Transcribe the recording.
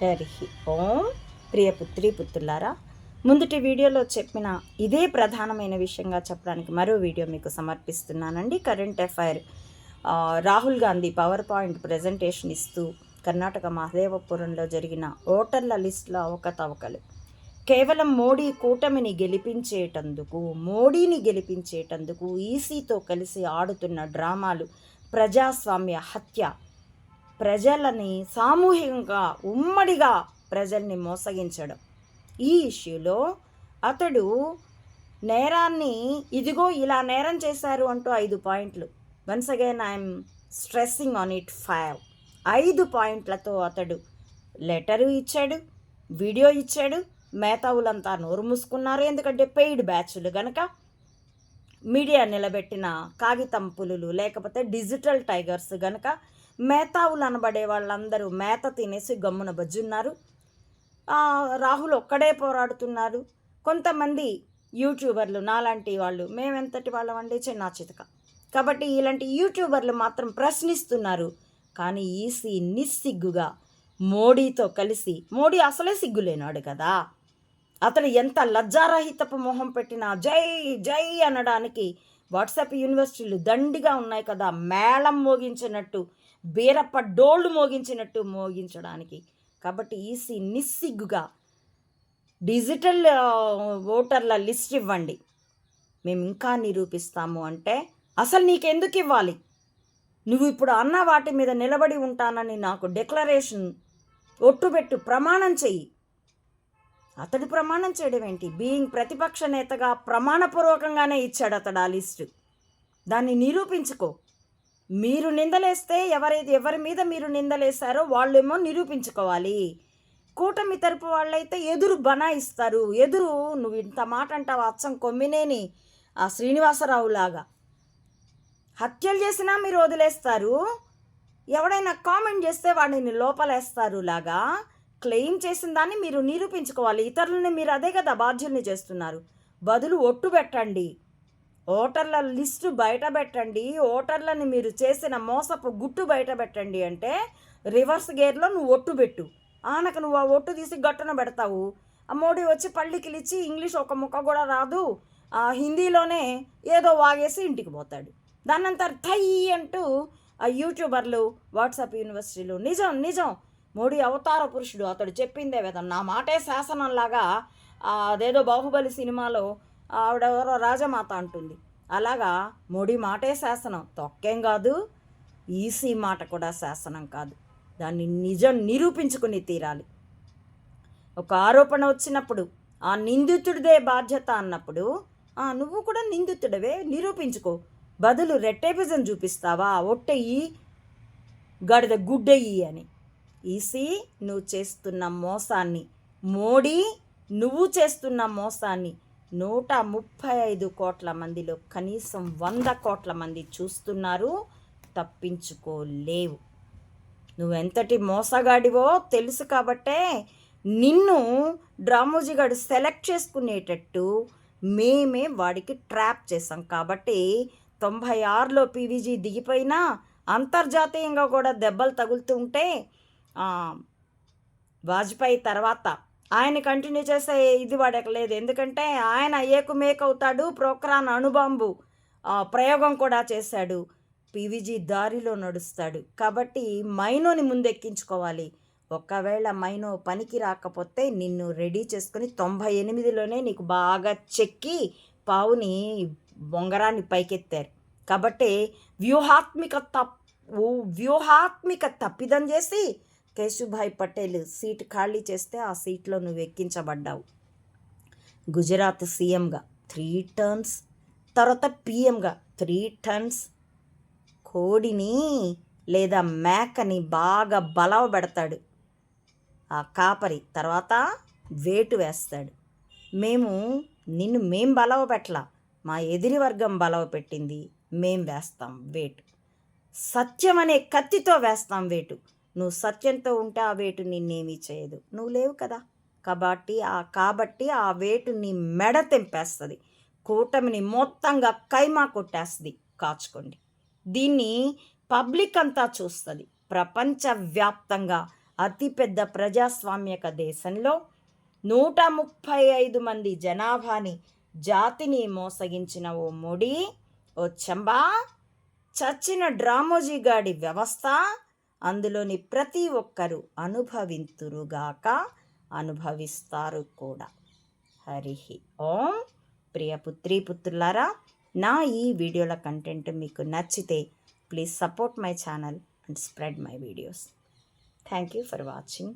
హరి ఓం ప్రియ పుత్రి పుత్రులారా ముందుటి వీడియోలో చెప్పిన ఇదే ప్రధానమైన విషయంగా చెప్పడానికి మరో వీడియో మీకు సమర్పిస్తున్నానండి. Current affair Rahul Gandhi power point presentation ఇస్తూ కర్ణాటక మహదేవపురంలో జరిగిన ఓటర్ల లిస్టులో అవకతవకలు. కేవలం మోడీ కూటమిని గెలిపించేటందుకు మోడీని గెలిపించేటందుకు ఈసీతో కలిసి ఆడుతున్న డ్రామాలు ప్రజాస్వామ్య హత్య ప్రజలని సామూహికంగా ఉమ్మడిగా ప్రజల్ని మోసగించడం. ఈ ఇష్యూలో అతడు నేరాన్ని ఇదిగో ఇలా నేరం చేశారు అంటూ ఐదు పాయింట్లు. Once again I'm stressing on it five. ఐదు పాయింట్లతో అతడు లెటరు ఇచ్చాడు వీడియో ఇచ్చాడు మేతావులంతా నోరు మూసుకున్నారు. ఎందుకంటే పెయిడ్ బ్యాచ్లు గనక మీడియా నిలబెట్టిన కాగితం పులులు లేకపోతే డిజిటల్ టైగర్స్ గనక మేతావులు అనబడే వాళ్ళందరూ మేత తినేసి గమ్మున బజ్జున్నారు. రాహుల్ ఒక్కడే పోరాడుతున్నారు. కొంతమంది యూట్యూబర్లు నాలాంటి వాళ్ళు మేమెంతటి వాళ్ళమండి చిన్న చితక. కాబట్టి ఇలాంటి యూట్యూబర్లు మాత్రం ప్రశ్నిస్తున్నారు. కానీ ఈసీ నిస్సిగ్గుగా మోడీతో కలిసి మోడీ అసలే సిగ్గులేనాడు కదా. అతను ఎంత లజ్జారహితపు మొహం పెట్టినా జై జై అనడానికి వాట్సాప్ యూనివర్సిటీలు దండిగా ఉన్నాయి కదా. మేళం మోగించినట్టు బీరప్ప డోళ్ళు మోగించినట్టు మోగించడానికి. కాబట్టి ఈసీ నిస్సిగ్గుగా డిజిటల్ ఓటర్ల లిస్ట్ ఇవ్వండి. మేము ఇంకా నిరూపిస్తాము అంటే అసలు నీకెందుకు ఇవ్వాలి? నువ్వు ఇప్పుడు అన్న వాటి మీద నిలబడి ఉంటానని నాకు డిక్లరేషన్ ఒట్టుబెట్టు ప్రమాణం చెయ్యి. అతడు ప్రమాణం చేయడం ఏంటి? బీయింగ్ ప్రతిపక్ష నేతగా ప్రమాణపూర్వకంగానే ఇచ్చాడు అతడు ఆ లిస్టు. దాన్ని నిరూపించుకో. మీరు నిందలేస్తే ఎవరైతే ఎవరి మీద మీరు నిందలేశారో వాళ్ళేమో నిరూపించుకోవాలి. కూటమి తరపు వాళ్ళైతే ఎదురు బనాయిస్తారు. ఎదురు నువ్వు ఇంత మాట అంటావు అచ్చం కొమ్మినేని ఆ శ్రీనివాసరావు లాగా హత్యలు చేసినా మీరు వదిలేస్తారు. ఎవడైనా కామెంట్ చేస్తే వాడిని లోపలేస్తారు లాగా క్లెయిమ్ చేసిన దాన్ని మీరు నిరూపించుకోవాలి. ఇతరులని మీరు అదే కదా బాధ్యుల్ని చేస్తున్నారు. బదులు ఒట్టు పెట్టండి. ఓటర్ల లిస్టు బయట పెట్టండి. ఓటర్లని మీరు చేసిన మోసపు గుట్టు బయట పెట్టండి అంటే రివర్స్ గేర్లో నువ్వు ఒట్టు పెట్టు. ఆనకు నువ్వు ఆ ఒట్టు తీసి గట్టున పెడతావు. ఆ మోడీ వచ్చి పళ్ళికిలిచ్చి ఇంగ్లీష్ ఒక ముక్క కూడా రాదు. ఆ హిందీలోనే ఏదో వాగేసి ఇంటికి పోతాడు. దాన్నంతా థై అంటూ ఆ యూట్యూబర్లు వాట్సాప్ యూనివర్సిటీలు నిజం నిజం. మోడీ అవతార పురుషుడు. అతడు చెప్పిందే వేదం నా మాటే శాసనంలాగా అదేదో బాహుబలి సినిమాలో ఆవిడెవరో రాజమాత అంటుంది. అలాగా మోడీ మాటే శాసనం. తొక్కేం కాదు ఈసీ మాట కూడా శాసనం కాదు. దాన్ని నిజం నిరూపించుకుని తీరాలి. ఒక ఆరోపణ వచ్చినప్పుడు ఆ నిందితుడిదే బాధ్యత అన్నప్పుడు ఆ నువ్వు కూడా నిందితుడవే నిరూపించుకో. బదులు రెట్టేపిజం చూపిస్తావా? ఒట్టెయ్యి గడిద గుడ్డెయ్యి అని. ఈసీ నువ్వు చేస్తున్న మోసాన్ని. మోడీ నువ్వు చేస్తున్న మోసాన్ని. నూట ముప్పై ఐదు కోట్ల మందిలో కనీసం వంద కోట్ల మంది చూస్తున్నారు. తప్పించుకోలేవు. నువ్వెంతటి మోసగాడివో తెలుసు కాబట్టే నిన్ను డ్రామోజీగాడు సెలెక్ట్ చేసుకునేటట్టు మేమే వాడికి ట్రాప్ చేసాం కాబట్టి తొంభై ఆరులో పీవీజీ దిగిపోయినా అంతర్జాతీయంగా కూడా దెబ్బలు తగులుతూ ఉంటే వాజ్పేయి తర్వాత ఆయన కంటిన్యూ చేసే ఇది వాడకలేదు. ఎందుకంటే ఆయన ఏకుమేకవుతాడు ప్రోక్రాన్ అణుబాంబు ప్రయోగం కూడా చేశాడు. పీవీజీ దారిలో నడుస్తాడు. కాబట్టి మైనోని ముందెక్కించుకోవాలి. ఒకవేళ మైనో పనికి రాకపోతే నిన్ను రెడీ చేసుకుని తొంభై ఎనిమిదిలోనే నీకు బాగా చెక్కి పావుని బొంగరాన్ని పైకెత్తారు. కాబట్టి వ్యూహాత్మిక తప్ వ్యూహాత్మిక తప్పిదం చేసి కేశుభాయ్ పటేల్ సీటు ఖాళీ చేస్తే ఆ సీట్లో నువ్వు ఎక్కించబడ్డావు. గుజరాత్ సీఎంగా త్రీ టర్న్స్ తర్వాత పిఎంగా త్రీ టర్న్స్. కోడిని లేదా మేకని బాగా బలవ పెడతాడు. ఆ కాపరి తర్వాత వేటు వేస్తాడు. మేము నిన్ను మేం బలవ పెట్టలా. మా ఎదిరి వర్గం బలవ పెట్టింది. మేం వేస్తాం వేటు. సత్యం అనే కత్తితో వేస్తాం వేటు. నువ్వు సత్యంతో ఉంటే ఆ వేటు నిన్నేమీ చేయదు. నువ్వు లేవు కదా. కాబట్టి ఆ కాబట్టి ఆ వేటు నీ మెడ తెంపేస్తుంది. కూటమిని మొత్తంగా కైమా కొట్టేస్తుంది. కాచుకోండి. దీన్ని పబ్లిక్ అంతా చూస్తుంది. ప్రపంచవ్యాప్తంగా అతిపెద్ద ప్రజాస్వామ్యక దేశంలో నూట ముప్పై ఐదు మంది జనాభాని జాతిని మోసగించిన ఓ మోడీ ఓ చంబా చచ్చిన డ్రామోజీ గాడి వ్యవస్థ అందులోని ప్రతి ఒక్కరూ అనుభవింతురుగాక అనుభవిస్తారు కూడా. హరిహి ఓం. ప్రియ పుత్రి పుత్రులారా నా ఈ వీడియోల కంటెంట్ మీకు నచ్చితే please support my channel and spread my videos. Thank you for watching.